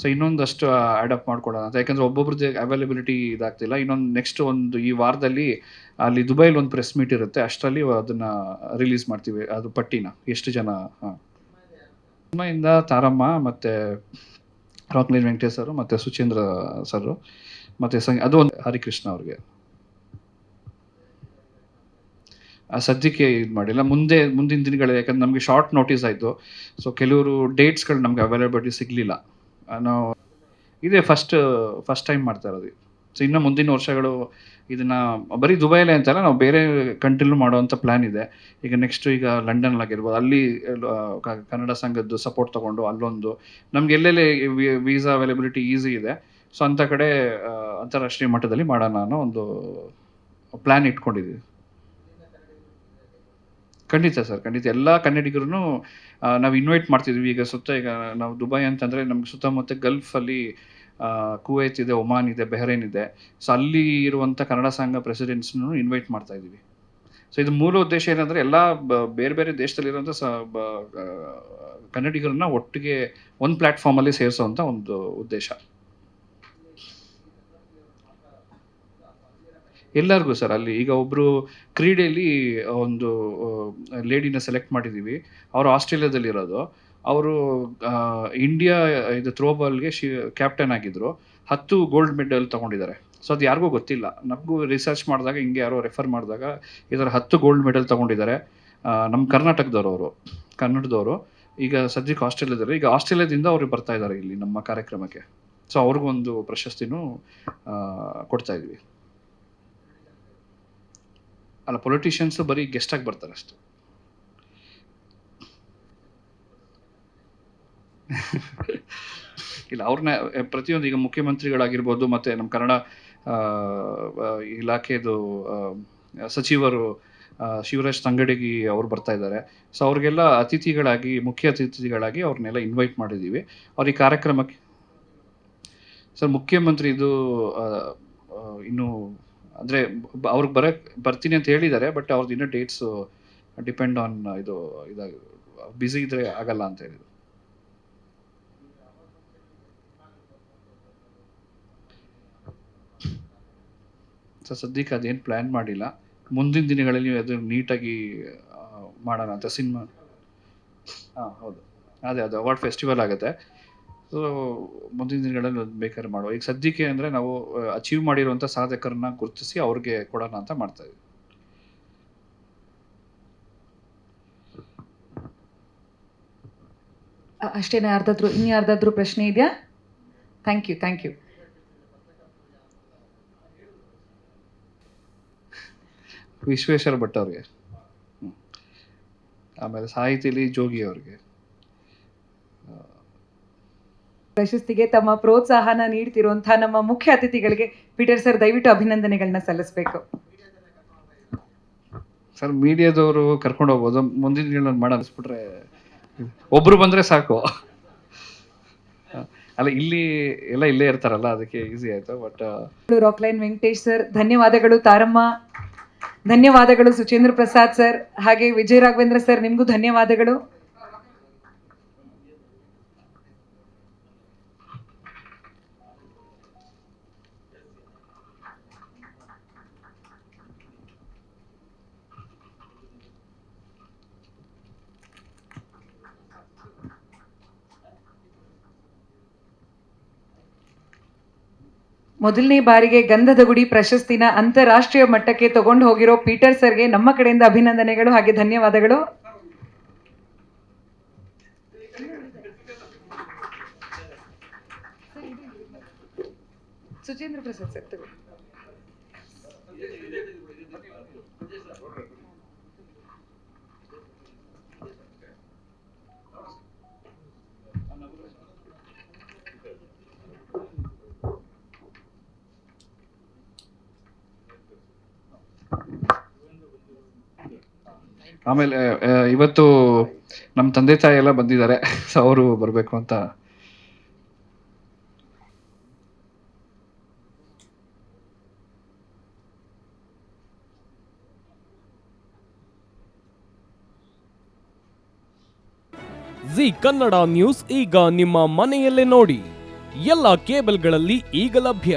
So ಇನ್ನೊಂದಷ್ಟು adapt ಮಾಡ್ಕೊಳ್ಳೋಣ ಅಂತ. ಯಾಕಂದ್ರೆ ಒಬ್ಬೊಬ್ರದ್ದು ಅವೈಲಬಿಲಿಟಿ ಇದಾಗ್ತಿಲ್ಲ. ಇನ್ನೊಂದು ನೆಕ್ಸ್ಟ್ ಒಂದು ಈ ವಾರದಲ್ಲಿ, ಅಲ್ಲಿ ದುಬೈಲಿ ಒಂದು ಪ್ರೆಸ್ ಮೀಟ್ ಇರುತ್ತೆ. ಅಷ್ಟರಲ್ಲಿ ಅದನ್ನ ರಿಲೀಸ್ ಮಾಡ್ತೀವಿ. ಅದು ಪಟ್ಟಿನ. ಎಷ್ಟು ಜನ ಸಿನಿಮಾಯಿಂದ ತಾರಮ್ಮ ಮತ್ತೆ ರಾಕ್ಲೈನ್ ವೆಂಕಟೇಶ್ ಸರ್ ಮತ್ತೆ ಸುಚೇಂದ್ರ ಸರ್ ಮತ್ತೆ ಸಂಗ್, ಅದು ಒಂದು ಹರಿಕೃಷ್ಣ ಅವ್ರಿಗೆ. ಸದ್ಯಕ್ಕೆ ಇದು ಮಾಡಿಲ್ಲ. ಮುಂದೆ, ಮುಂದಿನ ದಿನಗಳಲ್ಲಿ ಯಾಕಂದ್ರೆ ನಮಗೆ ಶಾರ್ಟ್ ನೋಟಿಸ್ ಆಯಿತು. ಸೊ ಕೆಲವರು ಡೇಟ್ಸ್ಗಳು ನಮಗೆ ಅವೈಲಬಿಲಿಟಿ ಸಿಗಲಿಲ್ಲ. ನಾವು ಇದೇ ಫಸ್ಟ್ ಫಸ್ಟ್ ಟೈಮ್ ಮಾಡ್ತಾ ಇರೋದು ಸೊ ಇನ್ನು ಮುಂದಿನ ವರ್ಷಗಳು ಇದನ್ನ ಬರೀ ದುಬೈಲೇ ಅಂತಲ್ಲ ನಾವು ಬೇರೆ ಕಂಟ್ರಿಲೂ ಮಾಡುವಂಥ ಪ್ಲ್ಯಾನ್ ಇದೆ. ಈಗ ನೆಕ್ಸ್ಟ್ ಈಗ ಲಂಡನ್ ಆಗಿರ್ಬೋದು, ಅಲ್ಲಿ ಕನ್ನಡ ಸಂಘದ್ದು ಸಪೋರ್ಟ್ ತಗೊಂಡು ಅಲ್ಲೊಂದು. ನಮ್ಗೆ ಎಲ್ಲೆಲ್ಲಿ ವೀಸಾ ಅವೈಲೇಬಿಲಿಟಿ ಈಸಿ ಇದೆ ಸೊ ಅಂಥ ಕಡೆ ಅಂತಾರಾಷ್ಟ್ರೀಯ ಮಟ್ಟದಲ್ಲಿ ಮಾಡೋಣ ಅನ್ನೋ ಒಂದು ಪ್ಲ್ಯಾನ್ ಇಟ್ಕೊಂಡಿದ್ದೀವಿ ಖಂಡಿತ ಸರ್, ಖಂಡಿತ. ಎಲ್ಲ ಕನ್ನಡಿಗರು ನಾವು ಇನ್ವೈಟ್ ಮಾಡ್ತಿದ್ವಿ. ಈಗ ಸುತ್ತ ಈಗ ನಾವು ದುಬೈ ಅಂತಂದರೆ ನಮ್ಗೆ ಸುತ್ತಮುತ್ತ ಗಲ್ಫಲ್ಲಿ ಕುವೈತ್ ಇದೆ, ಒಮಾನ್ ಇದೆ, ಬೆಹರೇನ್ ಇದೆ. ಸೊ ಅಲ್ಲಿ ಇರುವಂಥ ಕನ್ನಡ ಸಂಘ ಪ್ರೆಸಿಡೆಂಟ್ಸ್ನು ಇನ್ವೈಟ್ ಮಾಡ್ತಾ ಇದ್ದೀವಿ. ಸೊ ಇದು ಮೂಲ ಉದ್ದೇಶ ಏನಂದರೆ ಎಲ್ಲ ಬೇರೆ ಬೇರೆ ದೇಶದಲ್ಲಿರುವಂಥ ಸ ಕನ್ನಡಿಗರನ್ನ ಒಟ್ಟಿಗೆ ಒಂದು ಪ್ಲ್ಯಾಟ್ಫಾರ್ಮಲ್ಲಿ ಸೇರಿಸೋವಂಥ ಒಂದು ಉದ್ದೇಶ. ಎಲ್ಲರಿಗೂ ಸರ್, ಅಲ್ಲಿ ಈಗ ಒಬ್ಬರು ಕ್ರೀಡೆಯಲ್ಲಿ ಒಂದು ಲೇಡಿನ ಸೆಲೆಕ್ಟ್ ಮಾಡಿದ್ದೀವಿ ಅವರು ಆಸ್ಟ್ರೇಲಿಯಾದಲ್ಲಿರೋದು ಅವರು ಇಂಡಿಯಾ ಇದು ಥ್ರೋಬಾಲ್ಗೆ ಶಿ ಕ್ಯಾಪ್ಟನ್ ಆಗಿದ್ರು. ಹತ್ತು ಗೋಲ್ಡ್ ಮೆಡಲ್ ತಗೊಂಡಿದ್ದಾರೆ. ಸೊ ಅದು ಯಾರಿಗೂ ಗೊತ್ತಿಲ್ಲ. ನಮಗೂ ರಿಸರ್ಚ್ ಮಾಡಿದಾಗ, ಹಿಂಗೆ ಯಾರೋ ರೆಫರ್ ಮಾಡಿದಾಗ, ಇದರ ಹತ್ತು ಗೋಲ್ಡ್ ಮೆಡಲ್ ತಗೊಂಡಿದ್ದಾರೆ. ನಮ್ಮ ಕರ್ನಾಟಕದವರು ಅವರು ಕನ್ನಡದವರು. ಈಗ ಸದ್ಯಕ್ಕೆ ಆಸ್ಟ್ರೇಲಿಯಾದಲ್ಲಿ, ಈಗ ಆಸ್ಟ್ರೇಲಿಯಾದಿಂದ ಅವರು ಬರ್ತಾ ಇದ್ದಾರೆ ಇಲ್ಲಿ ನಮ್ಮ ಕಾರ್ಯಕ್ರಮಕ್ಕೆ. ಸೊ ಅವ್ರಿಗೊಂದು ಪ್ರಶಸ್ತಿನೂ ಕೊಡ್ತಾ ಇದ್ವಿ. ಅಲ್ಲ ಪೊಲಿಟಿಷಿಯನ್ಸ್ ಬರೀ ಆಗಿ ಬರ್ತಾರೆ ಅಷ್ಟೇ. ಇಲ್ಲ ಅವ್ರನ್ನ ಪ್ರತಿಯೊಂದು ಈಗ ಮುಖ್ಯಮಂತ್ರಿಗಳಾಗಿರ್ಬೋದು, ಮತ್ತೆ ನಮ್ಮ ಕನ್ನಡ ಇಲಾಖೆದು ಸಚಿವರು ಶಿವರಾಜ್ ತಂಗಡಗಿ ಅವ್ರು ಬರ್ತಾ ಇದ್ದಾರೆ. ಸೊ ಅವ್ರಿಗೆಲ್ಲ ಅತಿಥಿಗಳಾಗಿ, ಮುಖ್ಯ ಅತಿಥಿಗಳಾಗಿ ಅವ್ರನ್ನೆಲ್ಲ ಇನ್ವೈಟ್ ಮಾಡಿದ್ದೀವಿ ಅವ್ರ ಈ ಕಾರ್ಯಕ್ರಮಕ್ಕೆ, ಸರ್ ಮುಖ್ಯಮಂತ್ರಿ ಇದು ಇನ್ನು ಅಂದರೆ ಅವ್ರಿಗೆ ಬರಕ್, ಬರ್ತೀನಿ ಅಂತ ಹೇಳಿದ್ದಾರೆ ಬಟ್ ಅವ್ರದ್ದು ಇನ್ನೂ ಡೇಟ್ಸ್ ಡಿಪೆಂಡ್ ಆನ್ ಇದು ಇದಾಗ ಬ್ಯುಸಿ ಇದ್ರೆ ಆಗಲ್ಲ ಅಂತ ಹೇಳಿದ್ರು. ಸೊ ಸದ್ಯಕ್ಕೆ ಅದೇನು ಪ್ಲ್ಯಾನ್ ಮಾಡಿಲ್ಲ. ಮುಂದಿನ ದಿನಗಳಲ್ಲಿ ಅದು ನೀಟಾಗಿ ಮಾಡೋಣ ಅಂತ ಸಿನಿಮಾ. ಹಾಂ, ಹೌದು. ಅದೇ, ಅದು, ಅವಾರ್ಡ್ ಫೆಸ್ಟಿವಲ್ ಆಗುತ್ತೆ. ಸೊ ಮುಂದಿನ ದಿನಗಳಲ್ಲಿ ಅದು ಬೇಕಾದ್ರೆ ಮಾಡುವ. ಈಗ ಸದ್ಯಕ್ಕೆ ಅಂದರೆ ನಾವು ಅಚೀವ್ ಮಾಡಿರುವಂಥ ಸಾಧಕರನ್ನ ಗುರುತಿಸಿ ಅವ್ರಿಗೆ ಕೊಡೋಣ ಅಂತ ಮಾಡ್ತಾ ಇದ್ದೀವಿ ಅಷ್ಟೇನೆ? ಯಾರ್ದಾದ್ರು ಇನ್ನು ಯಾರ್ದಾದ್ರು ಪ್ರಶ್ನೆ ಇದೆಯಾ? Thank you thank you Vishweshwar Bhat ಅವ್ರಿಗೆ. ಆಮೇಲೆ ಸಾಹಿತಿಲಿ ಜೋಗಿ ಅವ್ರಿಗೆ. ಪ್ರಶಸ್ತಿಗೆ ತಮ್ಮ ಪ್ರೋತ್ಸಾಹನ ನೀಡ್ತಿರುವಂತಹ ನಮ್ಮ ಮುಖ್ಯ ಅತಿಥಿಗಳಿಗೆ ಪೀಟರ್ ಸರ್ ದಯವಿಟ್ಟು ಅಭಿನಂದನೆಗಳನ್ನ ಸಲ್ಲಿಸಬೇಕು. ಸರ್ ಮೀಡಿಯಾದವರು ಕರ್ಕೊಂಡು ಹೋಗ್ಬೋದು. ಮುಂದಿನ ದಿನ ಮಾಡಿ ಅನಿಸ್ಬಿಟ್ರೆ ಒಬ್ರು ಬಂದ್ರೆ ಸಾಕು. ಅಲ್ಲ ಇಲ್ಲಿ ಎಲ್ಲ ಇಲ್ಲೇ ಇರ್ತಾರಲ್ಲ ಅದಕ್ಕೆ ಈಸಿ ಆಯ್ತು ಬಟ್ ರಾಕ್ಲೈನ್ ವೆಂಕಟೇಶ್ ಸರ್ ಧನ್ಯವಾದಗಳು ತಾರಮ್ಮ. ಧನ್ಯವಾದಗಳು ಸುಚೇಂದ್ರ ಪ್ರಸಾದ್ ಸರ್ ಹಾಗೆ ವಿಜಯ ರಾಘವೇಂದ್ರ ಸರ್ ನಿಮಗೂ ಧನ್ಯವಾದಗಳು. ಮೊದಲನೇ ಬಾರಿಗೆ ಗಂಧದ ಗುಡಿ ಪ್ರಶಸ್ತಿನ ಅಂತಾರಾಷ್ಟ್ರೀಯ ಮಟ್ಟಕ್ಕೆ ತಗೊಂಡು ಹೋಗಿರೋ ಪೀಟರ್ ಸರ್ಗೆ ನಮ್ಮ ಕಡೆಯಿಂದ ಅಭಿನಂದನೆಗಳು ಹಾಗೆ ಧನ್ಯವಾದಗಳು. ಸುಚೇಂದ್ರ ಪ್ರಸಾದ್ ಸರ್ ಆಮೇಲೆ ಇವತ್ತು ನಮ್ಮ ತಂದೆ ತಾಯಿ ಎಲ್ಲ ಬಂದಿದ್ದಾರೆ. ಸೊ ಅವರು ಬರಬೇಕು ಅಂತ. ಜಿ ಕನ್ನಡ ನ್ಯೂಸ್ ಈಗ ನಿಮ್ಮ ಮನೆಯಲ್ಲೇ ನೋಡಿ. ಎಲ್ಲ ಕೇಬಲ್ಗಳಲ್ಲಿ ಈಗ ಲಭ್ಯ.